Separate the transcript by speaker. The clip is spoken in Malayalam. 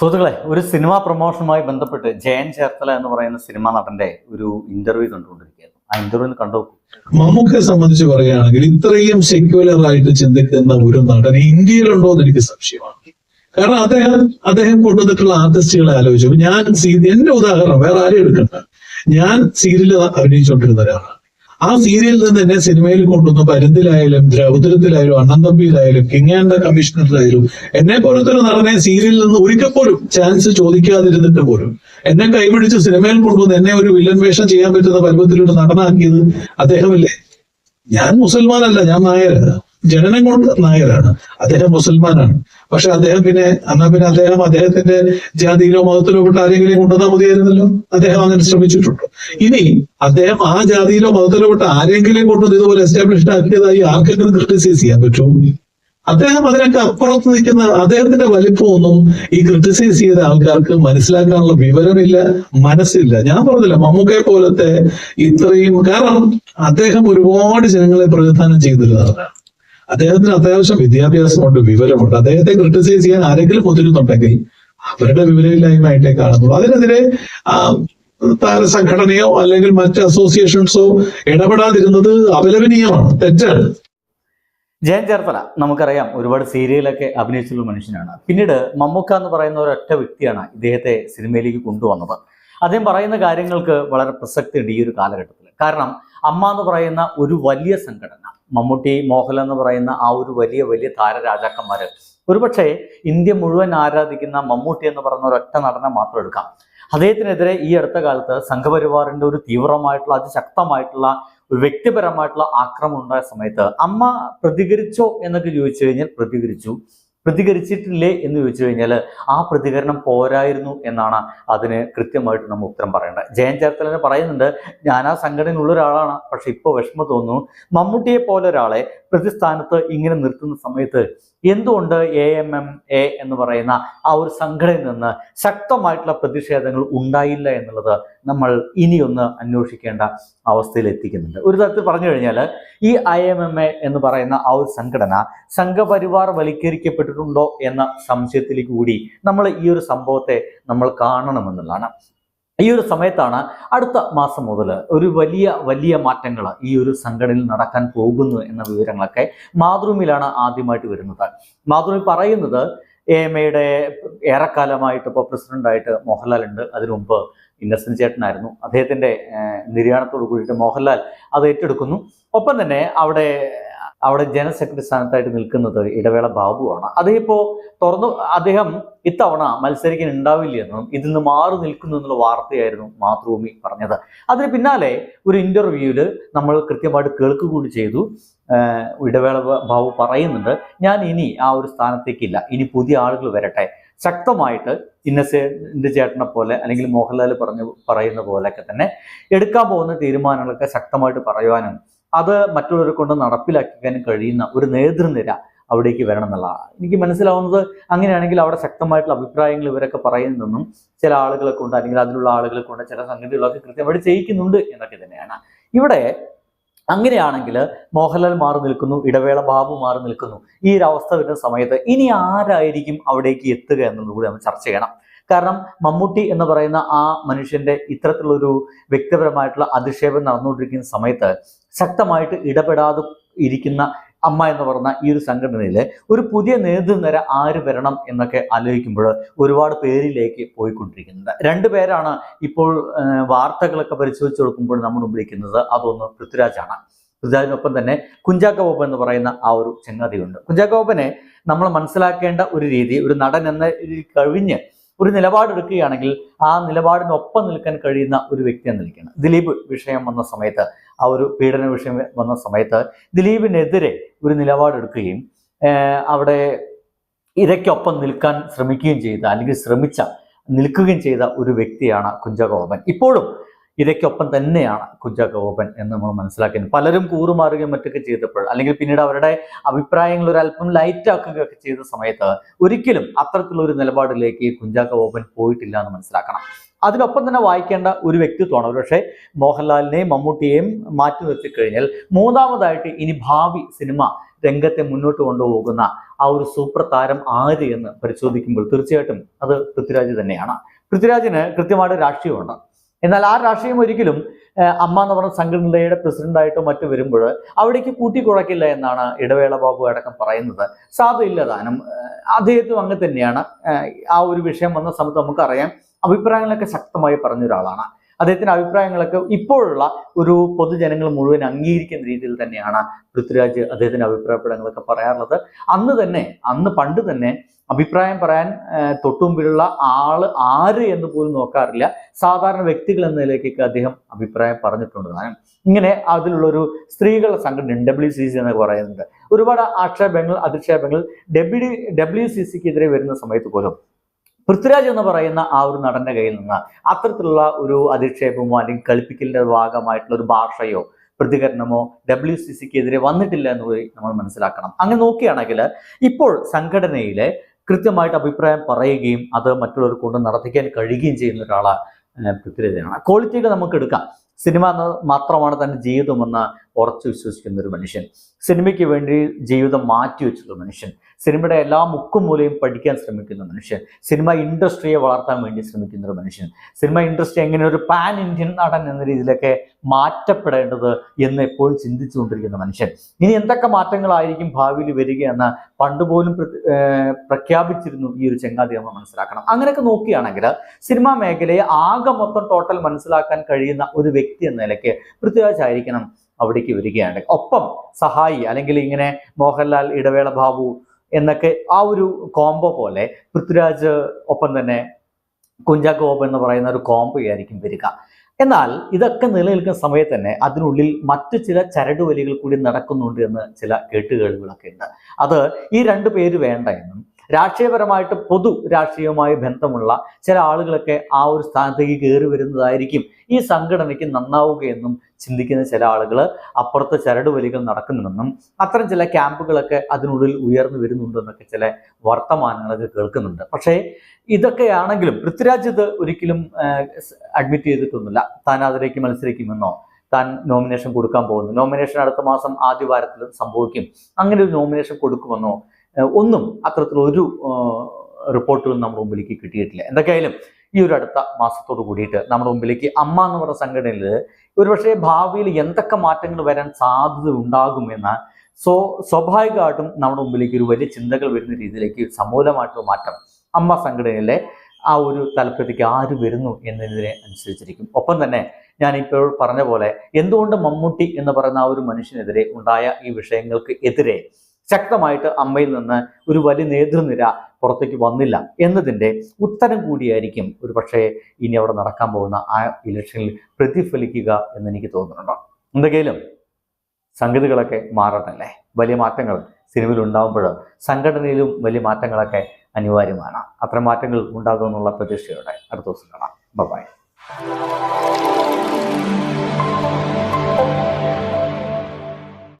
Speaker 1: സുഹൃത്തുക്കളെ ഒരു സിനിമ പ്രൊമോഷനുമായി ബന്ധപ്പെട്ട് ജയൻ ചേർത്തല എന്ന് പറയുന്ന സിനിമാ നടന്റെ ഒരു ഇന്റർവ്യൂ കണ്ടുകൊണ്ടിരിക്കുകയായിരുന്നു. ആ ഇന്റർവ്യൂ കണ്ടു
Speaker 2: മമ്മൂക്കയെ സംബന്ധിച്ച് പറയുകയാണെങ്കിൽ ഇത്രയും സെക്യുലർ ആയിട്ട് ചിന്തിക്കുന്ന ഒരു നടൻ ഇന്ത്യയിലുണ്ടോ എന്ന് എനിക്ക് സംശയമാണ്. കാരണം അദ്ദേഹം അദ്ദേഹം കൊണ്ടുവന്നിട്ടുള്ള ആർട്ടിസ്റ്റുകളെ ആലോചിച്ചു ഞാൻ എന്റെ ഉദാഹരണം വേറെ ആരും എടുക്കണ്ട. ഞാൻ സീരിയൽ അഭിനയിച്ചുകൊണ്ടിരുന്ന ഒരാളാണ്. ആ സീരിയലിൽ നിന്ന് എന്നെ സിനിമയിൽ കൊണ്ടുവന്നു പരുന്തിലായാലും ദ്രൗദ്രത്തിലായാലും അണ്ണന്തമ്പിയിലായാലും കിങ് ആൻഡ് കമ്മീഷണറിലായാലും എന്നെ പോലത്തെ ഒരു നടനെ സീരിയലിൽ നിന്ന് ഒരിക്കൽ പോലും ചാൻസ് ചോദിക്കാതിരുന്നിട്ട് പോലും എന്നെ കൈപിടിച്ച് സിനിമയിൽ കൊണ്ടുവന്ന് എന്നെ ഒരു വില്ലൻ വേഷം ചെയ്യാൻ പറ്റുന്ന പരുവത്തിലൊരു നടനാക്കിയത് അദ്ദേഹമല്ലേ? ഞാൻ മുസൽമാനല്ല ഞാൻ നായരാണ് ജനനം കൊണ്ട് നായരാണ്. അദ്ദേഹം മുസൽമാനാണ്. പക്ഷെ അദ്ദേഹം പിന്നെ എന്നാ പിന്നെ അദ്ദേഹം അദ്ദേഹത്തിന്റെ ജാതിയിലോ മതത്തിലോ പെട്ട ആരെങ്കിലും കൊണ്ടുവന്നാൽ മതിയായിരുന്നല്ലോ? അദ്ദേഹം അങ്ങനെ ശ്രമിച്ചിട്ടുണ്ട്. ഇനി അദ്ദേഹം ആ ജാതിയിലോ മതത്തിലോ പെട്ട ആരെങ്കിലും കൊണ്ടുവന്ന് ഇതുപോലെ എസ്റ്റാബ്ലിഷ് ആക്കിയതായി ആർക്കെങ്കിലും ക്രിട്ടിസൈസ് ചെയ്യാൻ പറ്റുമോ? അദ്ദേഹം അതിനൊക്കെ അപ്പുറത്ത് നിൽക്കുന്ന അദ്ദേഹത്തിന്റെ വലിപ്പമൊന്നും ഈ ക്രിട്ടിസൈസ് ചെയ്ത ആൾക്കാർക്ക് മനസ്സിലാക്കാനുള്ള വിവരമില്ല മനസ്സില്ല. ഞാൻ പറഞ്ഞില്ല മമ്മൂക്കയെ പോലത്തെ ഇത്രയും കാരണം അദ്ദേഹം ഒരുപാട് ജനങ്ങളെ പ്രതിനിധാനം ചെയ്തിരുന്നതാണ്. അദ്ദേഹത്തിന് അത്യാവശ്യം വിദ്യാഭ്യാസമുണ്ട് വിവരമുണ്ട്. അദ്ദേഹത്തെ ക്രിട്ടിസൈസ് ചെയ്യാൻ ആരെങ്കിലും മുതിരുന്നുണ്ടെങ്കിൽ അവരുടെ വിവരമില്ലായ്മയായിട്ടേ കാണുന്നുള്ളൂ അതിനെതിരെ താരസംഘടനയോ അല്ലെങ്കിൽ മറ്റ് അസോസിയേഷൻസോ ഇടപെടാതിരുന്നത് അപലപനീയമാണ്. തെറ്റാണ്.
Speaker 1: ജയൻ ചേർത്തല നമുക്കറിയാം ഒരുപാട് സീരിയലൊക്കെ അഭിനയിച്ചുള്ള മനുഷ്യനാണ്. പിന്നീട് മമ്മൂക്ക എന്ന് പറയുന്ന ഒരൊറ്റ വ്യക്തിയാണ് ഇദ്ദേഹത്തെ സിനിമയിലേക്ക് കൊണ്ടുവന്നത്. അദ്ദേഹം പറയുന്ന കാര്യങ്ങൾക്ക് വളരെ പ്രസക്തിയുണ്ട് ഈ ഒരു കാലഘട്ടത്തിൽ കാരണം അമ്മ എന്ന് പറയുന്ന ഒരു വലിയ സംഘടന മമ്മൂട്ടി മോഹൻലാൽ എന്ന് പറയുന്ന ആ ഒരു വലിയ വലിയ താരരാജാക്കന്മാര്. ഒരുപക്ഷെ ഇന്ത്യ മുഴുവൻ ആരാധിക്കുന്ന മമ്മൂട്ടി എന്ന് പറയുന്ന ഒരൊറ്റ നടനെ മാത്രം എടുക്കാം. അദ്ദേഹത്തിനെതിരെ ഈ അടുത്ത കാലത്ത് സംഘപരിവാറിന്റെ ഒരു തീവ്രമായിട്ടുള്ള അതിശക്തമായിട്ടുള്ള ഒരു വ്യക്തിപരമായിട്ടുള്ള ആക്രമണം ഉണ്ടായ സമയത്ത് അമ്മ പ്രതികരിച്ചോ എന്നൊക്കെ ചോദിച്ചു കഴിഞ്ഞാൽ പ്രതികരിച്ചു. പ്രതികരിച്ചിട്ടില്ലേ എന്ന് ചോദിച്ചു കഴിഞ്ഞാൽ ആ പ്രതികരണം പോരായിരുന്നു എന്നാണ് അതിന് കൃത്യമായിട്ട് നമ്മൾ ഉത്തരം പറയേണ്ടത്. ജയൻ ചേർത്തലന് പറയുന്നുണ്ട് ഞാൻ ആ സംഘടനയുള്ള ഒരാളാണ്. പക്ഷെ ഇപ്പോൾ വിഷമം തോന്നുന്നു. മമ്മൂട്ടിയെ പോലെ ഒരാളെ പ്രതിസ്ഥാനത്ത് ഇങ്ങനെ നിർത്തുന്ന സമയത്ത് എന്തുകൊണ്ട് എ എം എം എ എന്ന് പറയുന്ന ആ ഒരു സംഘടനയിൽ നിന്ന് ശക്തമായിട്ടുള്ള പ്രതിഷേധങ്ങൾ ഉണ്ടായില്ല എന്നുള്ളത് നമ്മൾ ഇനിയൊന്ന് അന്വേഷിക്കേണ്ട അവസ്ഥയിൽ എത്തിക്കുന്നുണ്ട്. ഒരു തരത്തിൽ പറഞ്ഞു കഴിഞ്ഞാൽ ഈ ഐ എം എം എ എന്ന് പറയുന്ന ആ ഒരു സംഘടന സംഘപരിവാർ വലിക്കരിക്കപ്പെട്ടിട്ടുണ്ടോ എന്ന സംശയത്തിലേക്ക് കൂടി നമ്മൾ ഈ ഒരു സംഭവത്തെ നമ്മൾ കാണണമെന്നുള്ളതാണ്. ഈ ഒരു സമയത്താണ് അടുത്ത മാസം മുതൽ ഒരു വലിയ വലിയ മാറ്റങ്ങൾ ഈ ഒരു സംഘടനയിൽ നടക്കാൻ പോകുന്നു എന്ന വിവരങ്ങളൊക്കെ മാതൃമിലാണ് ആദ്യമായിട്ട് വരുന്നത്. മാതൃമി പറയുന്നത് എ എം എയുടെ ഏറെക്കാലമായിട്ട് ഇപ്പോൾ പ്രസിഡന്റായിട്ട് മോഹൻലാൽ ഉണ്ട്. അതിനു മുമ്പ് ഇന്നസെന്റ് ചേട്ടനായിരുന്നു. അദ്ദേഹത്തിന്റെ നിര്യാണത്തോട് കൂടിയിട്ട് മോഹൻലാൽ അത് ഏറ്റെടുക്കുന്നു. ഒപ്പം തന്നെ അവിടെ അവിടെ ജനറൽ സെക്രട്ടറി സ്ഥാനത്തായിട്ട് നിൽക്കുന്നത് ഇടവേള ബാബുവാണ്. അതേപോ തുറന്നു അദ്ദേഹം ഇത്തവണ മത്സരിക്കാൻ ഉണ്ടാവില്ല എന്നും ഇതിൽ നിന്ന് മാറി നിൽക്കുന്നു എന്നുള്ള വാർത്തയായിരുന്നു മാതൃഭൂമി പറഞ്ഞത്. അതിന് പിന്നാലെ ഒരു ഇന്റർവ്യൂവിൽ നമ്മൾ കൃത്യമായിട്ട് കേൾക്കുക കൂടി ചെയ്തു ഇടവേള ബാബു പറയുന്നുണ്ട് ഞാൻ ഇനി ആ ഒരു സ്ഥാനത്തേക്കില്ല. ഇനി പുതിയ ആളുകൾ വരട്ടെ. ശക്തമായിട്ട് ഇന്നസെന്റ് ചേട്ടനെ പോലെ അല്ലെങ്കിൽ മോഹൻലാൽ പറഞ്ഞു പറയുന്ന പോലെയൊക്കെ തന്നെ എടുക്കാൻ പോകുന്ന തീരുമാനങ്ങളൊക്കെ ശക്തമായിട്ട് പറയുവാനും അത് മറ്റുള്ളവരെ കൊണ്ട് നടപ്പിലാക്കാൻ കഴിയുന്ന ഒരു നേതൃനിര അവിടേക്ക് വരണം എന്നുള്ളതാണ്. എനിക്ക് മനസ്സിലാവുന്നത് അങ്ങനെയാണെങ്കിൽ അവിടെ ശക്തമായിട്ടുള്ള അഭിപ്രായങ്ങൾ ഇവരൊക്കെ പറയുന്നതെന്നും ചില ആളുകളെ കൊണ്ട് അല്ലെങ്കിൽ അതിലുള്ള ആളുകളെ കൊണ്ട് ചില സംഗതികളൊക്കെ കൃത്യമായിട്ട് ചെയ്യിക്കുന്നുണ്ട് എന്നൊക്കെ തന്നെയാണ്. ഇവിടെ അങ്ങനെയാണെങ്കിൽ മോഹൻലാൽ മാറി നിൽക്കുന്നു ഇടവേള ബാബു മാറി നിൽക്കുന്നു. ഈ ഒരു അവസ്ഥ വരുന്ന സമയത്ത് ഇനി ആരായിരിക്കും അവിടേക്ക് എത്തുക എന്നുള്ളത് കൂടി നമ്മൾ ചർച്ച ചെയ്യണം. കാരണം മമ്മൂട്ടി എന്ന് പറയുന്ന ആ മനുഷ്യന്റെ ഇത്തരത്തിലുള്ളൊരു വ്യക്തിപരമായിട്ടുള്ള അധിക്ഷേപം നടന്നുകൊണ്ടിരിക്കുന്ന സമയത്ത് ശക്തമായിട്ട് ഇടപെടാതെ ഇരിക്കുന്ന അമ്മ എന്ന് പറഞ്ഞ ഈ ഒരു സംഘടനയിൽ ഒരു പുതിയ നേതൃനിര ആര് വരണം എന്നൊക്കെ ആലോചിക്കുമ്പോൾ ഒരുപാട് പേരിലേക്ക് പോയിക്കൊണ്ടിരിക്കുന്നത് രണ്ടു പേരാണ് ഇപ്പോൾ വാർത്തകളൊക്കെ പരിശോധിച്ച് കൊടുക്കുമ്പോൾ നമ്മൾ വിളിക്കുന്നത് അതൊന്ന് പൃഥ്വിരാജാണ്. പൃഥ്വിരാജിനൊപ്പം തന്നെ കുഞ്ചാക്ക ബോബൻ എന്ന് പറയുന്ന ആ ഒരു ചങ്ങാതിയുണ്ട്. കുഞ്ചാക്ക ബോബനെ നമ്മൾ മനസ്സിലാക്കേണ്ട ഒരു രീതി ഒരു നടൻ എന്ന കഴിഞ്ഞ് ഒരു നിലപാടെടുക്കുകയാണെങ്കിൽ ആ നിലപാടിനൊപ്പം നിൽക്കാൻ കഴിയുന്ന ഒരു വ്യക്തി എന്ന ദിലീപ് വിഷയം വന്ന സമയത്ത് ആ ഒരു പീഡന വിഷയം വന്ന സമയത്ത് ദിലീപിനെതിരെ ഒരു നിലപാടെടുക്കുകയും അവിടെ ഇരയ്ക്കൊപ്പം നിൽക്കാൻ ശ്രമിക്കുകയും ചെയ്ത അല്ലെങ്കിൽ ശ്രമിച്ച നിൽക്കുകയും ചെയ്ത ഒരു വ്യക്തിയാണ് കുഞ്ചാക്കോപൻ ഇപ്പോഴും ഇരയ്ക്കൊപ്പം തന്നെയാണ് കുഞ്ചാക്കോപൻ എന്ന് നമ്മൾ മനസ്സിലാക്കുന്നത് പലരും കൂറുമാറുകയും മറ്റൊക്കെ ചെയ്തപ്പോൾ അല്ലെങ്കിൽ പിന്നീട് അവരുടെ അഭിപ്രായങ്ങൾ ഒരു അല്പം ലൈറ്റ് ആക്കുകയൊക്കെ ചെയ്ത സമയത്ത് ഒരിക്കലും അത്തരത്തിലുള്ള ഒരു നിലപാടിലേക്ക് ഓപ്പൻ പോയിട്ടില്ല എന്ന് മനസ്സിലാക്കണം. അതിനൊപ്പം തന്നെ വായിക്കേണ്ട ഒരു വ്യക്തിത്വമാണ്. ഒരുപക്ഷെ മോഹൻലാലിനെയും മമ്മൂട്ടിയെയും മാറ്റി നിർത്തിക്കഴിഞ്ഞാൽ മൂന്നാമതായിട്ട് ഇനി ഭാവി സിനിമ രംഗത്തെ മുന്നോട്ട് കൊണ്ടുപോകുന്ന ആ ഒരു സൂപ്പർ താരം ആര് എന്ന് പരിശോധിക്കുമ്പോൾ തീർച്ചയായിട്ടും അത് പൃഥ്വിരാജ് തന്നെയാണ്. പൃഥ്വിരാജിന് കൃത്യമായിട്ട് രാഷ്ട്രീയമുണ്ട്. എന്നാൽ ആ രാഷ്ട്രീയം ഒരിക്കലും അമ്മ എന്ന് പറഞ്ഞ സംഘടനയുടെ പ്രസിഡന്റായിട്ടോ മറ്റു വരുമ്പോൾ അവിടേക്ക് കൂട്ടിക്കുഴക്കില്ല എന്നാണ് ഇടവേള ബാബു അടക്കം പറയുന്നത്. സാധുയില്ല ഏഹ്, അദ്ദേഹത്തും അങ്ങ് തന്നെയാണ്. ആ ഒരു വിഷയം വന്ന സമയത്ത് നമുക്കറിയാം അഭിപ്രായങ്ങളൊക്കെ ശക്തമായി പറഞ്ഞ ഒരാളാണ് അദ്ദേഹത്തിന്റെ അഭിപ്രായങ്ങളൊക്കെ ഇപ്പോഴുള്ള ഒരു പൊതുജനങ്ങൾ മുഴുവൻ അംഗീകരിക്കുന്ന രീതിയിൽ തന്നെയാണ് പൃഥ്വിരാജ് അദ്ദേഹത്തിന്റെ അഭിപ്രായപ്പെടങ്ങളൊക്കെ പറയാറുള്ളത്. അന്ന് തന്നെ അന്ന് പണ്ട് തന്നെ അഭിപ്രായം പറയാൻ തൊട്ടുമുമ്പിലുള്ള ആൾ ആര് എന്ന് പോലും നോക്കാറില്ല. സാധാരണ വ്യക്തികൾ എന്ന നിലയ്ക്കൊക്കെ അദ്ദേഹം അഭിപ്രായം പറഞ്ഞിട്ടുണ്ട്. താനും ഇങ്ങനെ അതിലുള്ളൊരു സ്ത്രീകളുടെ സംഘടന ഡബ്ല്യു സി സി എന്ന് പറയുന്നുണ്ട്. ഒരുപാട് ആക്ഷേപങ്ങൾ അധിക്ഷേപങ്ങൾ ഡബ്ല്യു ഡബ്ല്യു സി സിക്കെതിരെ വരുന്ന സമയത്ത് പോലും പൃഥ്വിരാജ് എന്ന് പറയുന്ന ആ ഒരു നടന്റെ കയ്യിൽ നിന്ന് അത്തരത്തിലുള്ള ഒരു അധിക്ഷേപമോ അല്ലെങ്കിൽ കളിപ്പിക്കലിന്റെ ഭാഗമായിട്ടുള്ള ഒരു ഭാഷയോ പ്രതികരണമോ ഡബ്ല്യു സി സിക്ക് എതിരെ വന്നിട്ടില്ല എന്ന് നമ്മൾ മനസ്സിലാക്കണം. അങ്ങനെ നോക്കുകയാണെങ്കിൽ ഇപ്പോൾ സംഘടനയിലെ കൃത്യമായിട്ട് അഭിപ്രായം പറയുകയും അത് മറ്റുള്ളവർ കൊണ്ട് നടത്തിക്കാൻ കഴിയുകയും ചെയ്യുന്ന ഒരാളാണ് പൃഥ്വിരാജനാണ് ക്വാളിറ്റിയിൽ നമുക്ക് എടുക്കാം. സിനിമ മാത്രമാണ് തന്റെ ജീവിതമെന്ന് ഉറച്ചു വിശ്വസിക്കുന്ന ഒരു മനുഷ്യൻ. സിനിമയ്ക്ക് വേണ്ടി ജീവിതം മാറ്റി വെച്ചുള്ള മനുഷ്യൻ. സിനിമയുടെ എല്ലാ മുക്കും മൂലയും പഠിക്കാൻ ശ്രമിക്കുന്ന മനുഷ്യൻ. സിനിമ ഇൻഡസ്ട്രിയെ വളർത്താൻ വേണ്ടി ശ്രമിക്കുന്ന ഒരു മനുഷ്യൻ. സിനിമ ഇൻഡസ്ട്രി എങ്ങനെ ഒരു പാൻ ഇന്ത്യൻ നടൻ എന്ന രീതിയിലൊക്കെ മാറ്റപ്പെടേണ്ടത് എന്ന് എപ്പോഴും ചിന്തിച്ചുകൊണ്ടിരിക്കുന്ന മനുഷ്യൻ. ഇനി എന്തൊക്കെ മാറ്റങ്ങളായിരിക്കും ഭാവിയിൽ വരികയെന്ന് പണ്ട് പോലും പ്രഖ്യാപിച്ചിരുന്നു ഈ ഒരു ചെങ്ങാതി നമ്മൾ മനസ്സിലാക്കണം. അങ്ങനെയൊക്കെ നോക്കുകയാണെങ്കിൽ സിനിമാ മേഖലയെ ആകെ മൊത്തം ടോട്ടൽ മനസ്സിലാക്കാൻ കഴിയുന്ന ഒരു വ്യക്തി എന്ന നിലയ്ക്ക് പൃഥ്വിരാജ് അവിടേക്ക് വരികയാണ്. ഒപ്പം സഹായി അല്ലെങ്കിൽ ഇങ്ങനെ മോഹൻലാൽ ഇടവേള ബാബു എന്നൊക്കെ ആ ഒരു കോംബോ പോലെ പൃഥ്വിരാജ് ഒപ്പം തന്നെ കുഞ്ചാക്കോ ബോബ് എന്ന് പറയുന്ന ഒരു കോംബോ ആയിരിക്കും വരിക. എന്നാൽ ഇതൊക്കെ നിലനിൽക്കുന്ന സമയത്ത് തന്നെ അതിനുള്ളിൽ മറ്റു ചില ചരടുവലികൾ കൂടി നടക്കുന്നുണ്ട് എന്ന് ചില കേട്ടുകേളുകളൊക്കെ ഉണ്ട്. അത് ഈ രണ്ടു പേര് വേണ്ട എന്നും രാഷ്ട്രീയപരമായിട്ട് പൊതു രാഷ്ട്രീയവുമായി ബന്ധമുള്ള ചില ആളുകളൊക്കെ ആ ഒരു സ്ഥാനത്തേക്ക് കയറി വരുന്നതായിരിക്കും ഈ സംഘടനയ്ക്ക് നന്നാവുകയെന്നും ചിന്തിക്കുന്ന ചില ആളുകൾ അപ്പുറത്ത് ചരടുവലികൾ നടക്കുന്നുണ്ടെന്നും അത്തരം ചില ക്യാമ്പുകളൊക്കെ അതിനുള്ളിൽ ഉയർന്നു വരുന്നുണ്ടെന്നൊക്കെ ചില വർത്തമാനങ്ങളൊക്കെ കേൾക്കുന്നുണ്ട്. പക്ഷേ ഇതൊക്കെയാണെങ്കിലും പൃഥ്വിരാജ് ഇത് ഒരിക്കലും അഡ്മിറ്റ് ചെയ്തിട്ടൊന്നുമില്ല. താൻ അതിലേക്ക് മത്സരിക്കുമെന്നോ താൻ നോമിനേഷൻ കൊടുക്കാൻ പോകുന്നു. നോമിനേഷൻ അടുത്ത മാസം ആദ്യ സംഭവിക്കും. അങ്ങനെ ഒരു നോമിനേഷൻ കൊടുക്കുമെന്നോ ഒന്നും അത്തരത്തിലൊരു റിപ്പോർട്ടുകൾ നമ്മുടെ മുമ്പിലേക്ക് കിട്ടിയിട്ടില്ല. എന്തൊക്കെയായാലും ഈ ഒരു അടുത്ത മാസത്തോട് കൂടിയിട്ട് നമ്മുടെ മുമ്പിലേക്ക് അമ്മ എന്ന് പറയുന്ന സംഘടനയിൽ ഒരുപക്ഷെ ഭാവിയിൽ എന്തൊക്കെ മാറ്റങ്ങൾ വരാൻ സാധ്യത ഉണ്ടാകുമെന്ന് സോ സ്വാഭാവികമായിട്ടും നമ്മുടെ മുമ്പിലേക്ക് ഒരു വലിയ ചിന്തകൾ വരുന്ന രീതിയിലേക്ക് സമൂലമായിട്ടുള്ള മാറ്റം അമ്മ സംഘടനയിലെ ആ ഒരു തലപ്പത്തേക്ക് ആര് വരുന്നു എന്നതിനെ അനുസരിച്ചിരിക്കും. ഒപ്പം തന്നെ ഞാൻ ഇപ്പോൾ പറഞ്ഞ പോലെ എന്തുകൊണ്ട് മമ്മൂട്ടി എന്ന് പറയുന്ന ആ ഒരു മനുഷ്യനെതിരെ ഉണ്ടായ ഈ വിഷയങ്ങൾക്ക് എതിരെ ശക്തമായിട്ട് അമ്മയിൽ നിന്ന് ഒരു വലിയ നേതൃനിര പുറത്തേക്ക് വന്നില്ല എന്നതിന്റെ ഉത്തരം കൂടിയായിരിക്കും ഒരു പക്ഷേ ഇനി അവിടെ നടക്കാൻ പോകുന്ന ആ ഇലക്ഷനിൽ പ്രതിഫലിക്കുക എന്ന് എനിക്ക് തോന്നുന്നുണ്ടോ? എന്തെങ്കിലും സംഗതികളൊക്കെ മാറണമല്ലേ വലിയ മാറ്റങ്ങൾ സിനിമയിൽ ഉണ്ടാകുമ്പോൾ സംഘടനയിലും വലിയ മാറ്റങ്ങളൊക്കെ അനിവാര്യമാണ്. അത്തരം മാറ്റങ്ങൾ ഉണ്ടാകുമെന്നുള്ള പ്രതീക്ഷയോടെ അടുത്ത ദിവസം കാണാം. ബൈ